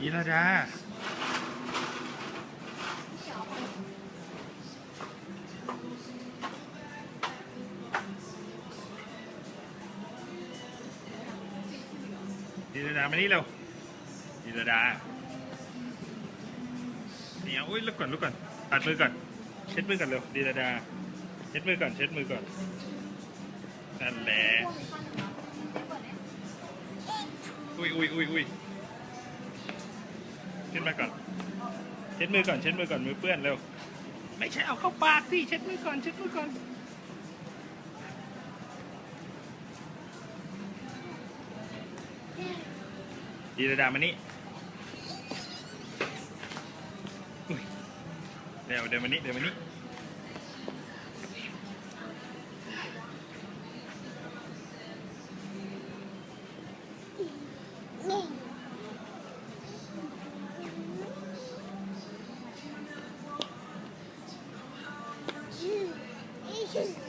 ยีราดายีราดามานี่เร็วยีราดาเนี่ยอุ้ยลุกก่อนลุกก่อนปัดมือก่อน เช็ดมือก่อนเร็วยีราดา เช็ดมือก่อน เช็ดมือก่อนนั่นแหละอุ้ยอุ้ยอุ้ยอุ้ย เช็ดมาก่อน เช็ดมือก่อน เช็ดมือก่อน มือเปื้อนเร็ว ไม่ใช่เอาเข้าปากสิเช็ดมือก่อน เช็ดมือก่อน ดีระดามานี่เดี๋ยวเดี๋ยวมานี่เดี๋ยวมานี่ นี่